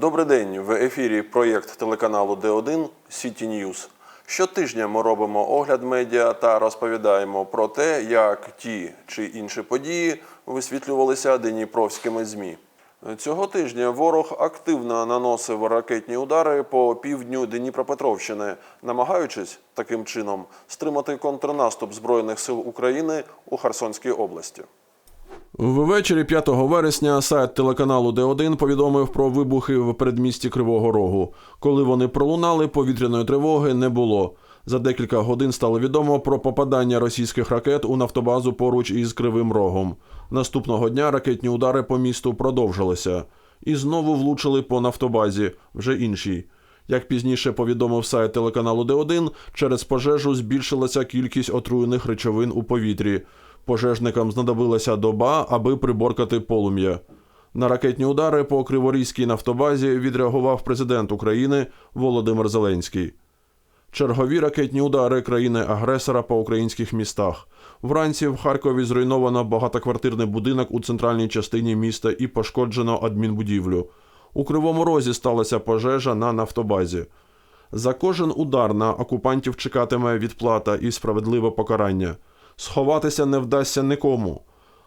Добрий день. В ефірі проєкт телеканалу Д1 City News. Щотижня ми робимо огляд медіа та розповідаємо про те, як ті чи інші події висвітлювалися дніпровськими ЗМІ. Цього тижня ворог активно наносив ракетні удари по півдню Дніпропетровщини, намагаючись таким чином стримати контрнаступ Збройних сил України у Херсонській області. Ввечері 5 вересня сайт телеканалу Д1 повідомив про вибухи в передмісті Кривого Рогу. Коли вони пролунали, повітряної тривоги не було. За декілька годин стало відомо про попадання російських ракет у нафтобазу поруч із Кривим Рогом. Наступного дня ракетні удари по місту продовжилися і знову влучили по нафтобазі, вже іншій. Як пізніше повідомив сайт телеканалу Д1, через пожежу збільшилася кількість отруєних речовин у повітрі. Пожежникам знадобилася доба, аби приборкати полум'я. На ракетні удари по Криворізькій нафтобазі відреагував президент України Володимир Зеленський. Чергові ракетні удари країни-агресора по українських містах. Вранці в Харкові зруйновано багатоквартирний будинок у центральній частині міста і пошкоджено адмінбудівлю. У Кривому Розі сталася пожежа на нафтобазі. За кожен удар на окупантів чекатиме відплата і справедливе покарання. Сховатися не вдасться нікому.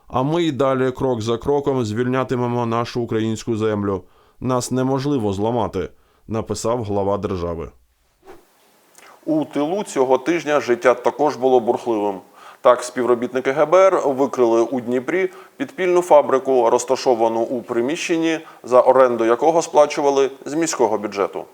А ми й далі, крок за кроком, звільнятимемо нашу українську землю. Нас неможливо зламати, написав глава держави. У тилу цього тижня життя також було бурхливим. Так, співробітники ГБР викрили у Дніпрі підпільну фабрику, розташовану у приміщенні, за оренду якого сплачували з міського бюджету.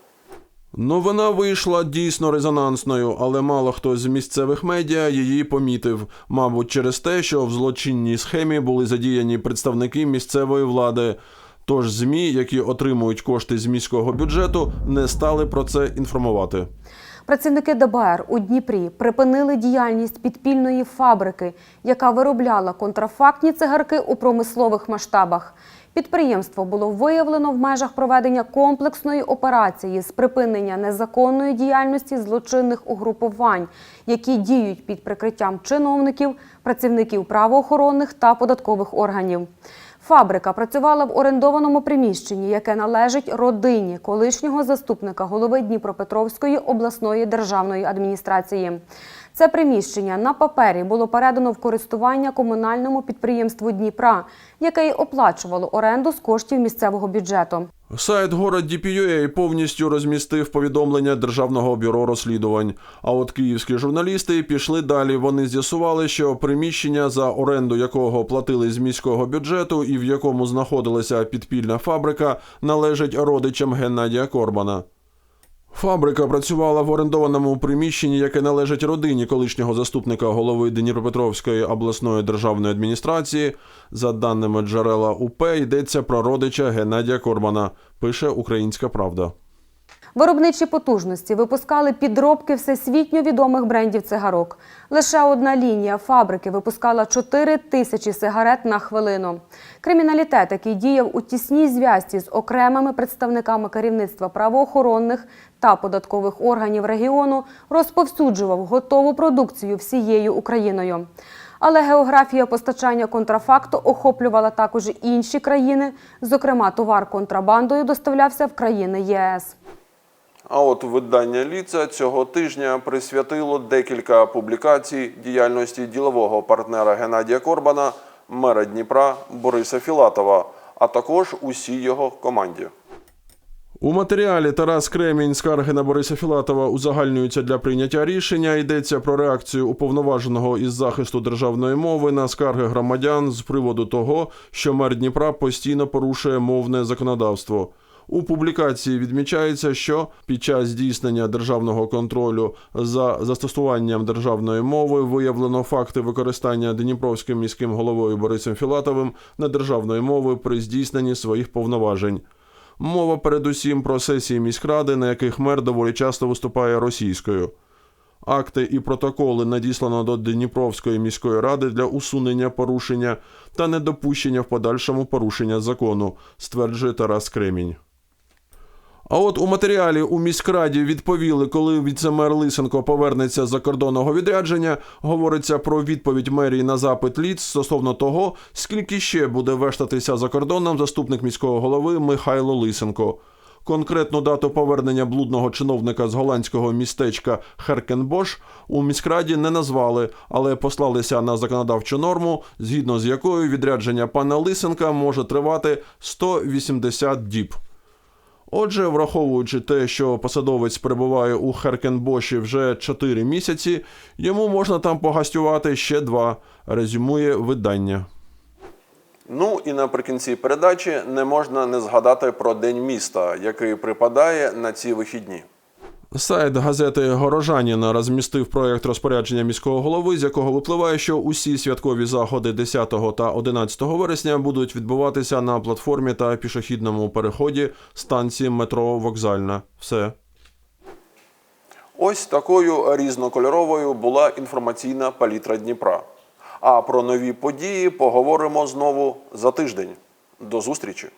Новина вийшла дійсно резонансною, але мало хто з місцевих медіа її помітив, мабуть, через те, що в злочинній схемі були задіяні представники місцевої влади. Тож ЗМІ, які отримують кошти з міського бюджету, не стали про це інформувати. Працівники ДБР у Дніпрі припинили діяльність підпільної фабрики, яка виробляла контрафактні цигарки у промислових масштабах. Підприємство було виявлено в межах проведення комплексної операції з припинення незаконної діяльності злочинних угрупувань, які діють під прикриттям чиновників, працівників правоохоронних та податкових органів. Фабрика працювала в орендованому приміщенні, яке належить родині колишнього заступника голови Дніпропетровської обласної державної адміністрації. Це приміщення на папері було передано в користування комунальному підприємству Дніпра, яке й оплачувало оренду з коштів місцевого бюджету. Сайт город DPUA повністю розмістив повідомлення Державного бюро розслідувань. А от київські журналісти пішли далі. Вони з'ясували, що приміщення, за оренду якого платили з міського бюджету і в якому знаходилася підпільна фабрика, належить родичам Геннадія Корбана. Фабрика працювала в орендованому приміщенні, яке належить родині колишнього заступника голови Дніпропетровської обласної державної адміністрації. За даними джерела УП, йдеться про родича Геннадія Корбана, пише Українська Правда. Виробничі потужності випускали підробки всесвітньо відомих брендів цигарок. Лише одна лінія фабрики випускала 4 тисячі сигарет на хвилину. Криміналітет, який діяв у тісній зв'язці з окремими представниками керівництва правоохоронних та податкових органів регіону, розповсюджував готову продукцію всією Україною. Але географія постачання контрафакту охоплювала також інші країни. Зокрема, товар контрабандою доставлявся в країни ЄС. А от видання Ліца цього тижня присвятило декілька публікацій діяльності ділового партнера Геннадія Корбана, мера Дніпра Бориса Філатова, а також усій його команді. У матеріалі Тарас Кремінь скарги на Бориса Філатова узагальнюються для прийняття рішення. Йдеться про реакцію уповноваженого із захисту державної мови на скарги громадян з приводу того, що мер Дніпра постійно порушує мовне законодавство. У публікації відмічається, що під час здійснення державного контролю за застосуванням державної мови виявлено факти використання Дніпровським міським головою Борисом Філатовим недержавної мови при здійсненні своїх повноважень. Мова передусім про сесії міськради, на яких мер доволі часто виступає російською. Акти і протоколи надіслано до Дніпровської міської ради для усунення порушення та недопущення в подальшому порушення закону, стверджує Тарас Кремінь. А от у матеріалі у міськраді відповіли, коли віцемер Лисенко повернеться з закордонного відрядження. Говориться про відповідь мерії на запит ліц стосовно того, скільки ще буде вештатися за кордоном заступник міського голови Михайло Лисенко. Конкретну дату повернення блудного чиновника з голландського містечка Херкенбош у міськраді не назвали, але послалися на законодавчу норму, згідно з якою відрядження пана Лисенка може тривати 180 діб. Отже, враховуючи те, що посадовець перебуває у Херкенбоші вже 4 місяці, йому можна там погастювати ще два, резюмує видання. Ну і наприкінці передачі не можна не згадати про День міста, який припадає на ці вихідні. Сайт газети Горожаніна розмістив проект розпорядження міського голови, з якого випливає, що усі святкові заходи 10 та 11 вересня будуть відбуватися на платформі та пішохідному переході станції метро Вокзальна. Все. Ось такою різнокольоровою була інформаційна палітра Дніпра. А про нові події поговоримо знову за тиждень. До зустрічі!